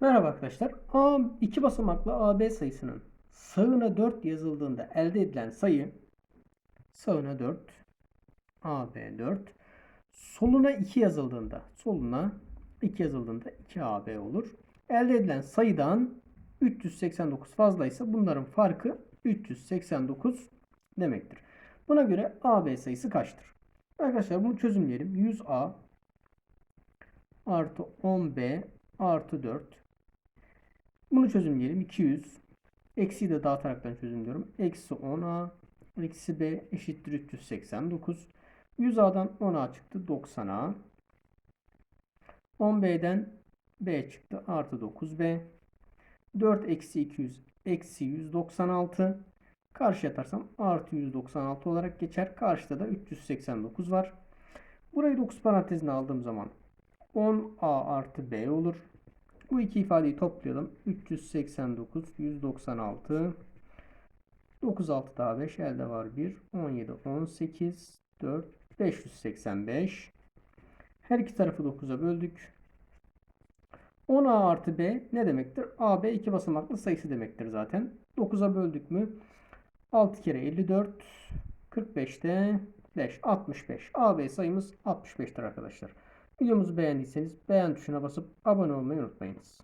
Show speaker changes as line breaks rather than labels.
Merhaba arkadaşlar. A, iki basamaklı AB sayısının sağına 4 yazıldığında elde edilen sayı sağına 4 AB 4 soluna 2 yazıldığında soluna 2 yazıldığında 2AB olur. Elde edilen sayıdan 389 fazlaysa bunların farkı 389 demektir. Buna göre AB sayısı kaçtır? Arkadaşlar bunu çözümleyelim. 100A artı 10B artı 4 bunu çözümleyelim. 200. Eksiyi de dağıtaraktan çözümlüyorum. Eksi 10a eksi b eşittir 389. 100a'dan 10a çıktı. 90a. 10b'den b çıktı. Artı 9b. 4 eksi 200 eksi 196. Karşı atarsam artı 196 olarak geçer. Karşıda da 389 var. Burayı 9 parantezine aldığım zaman 10a artı b olur. Bu iki ifadeyi toplayalım. 389, 196, 9, 6 daha 5 elde var 1, 17, 18, 4, 585. Her iki tarafı 9'a böldük. 10a artı b ne demektir? ab iki basamaklı sayısı demektir zaten. 9'a böldük mü? 6 kere 54, 45'te 5, 65. AB sayımız 65'tir arkadaşlar. Videomuzu beğendiyseniz beğen tuşuna basıp abone olmayı unutmayınız.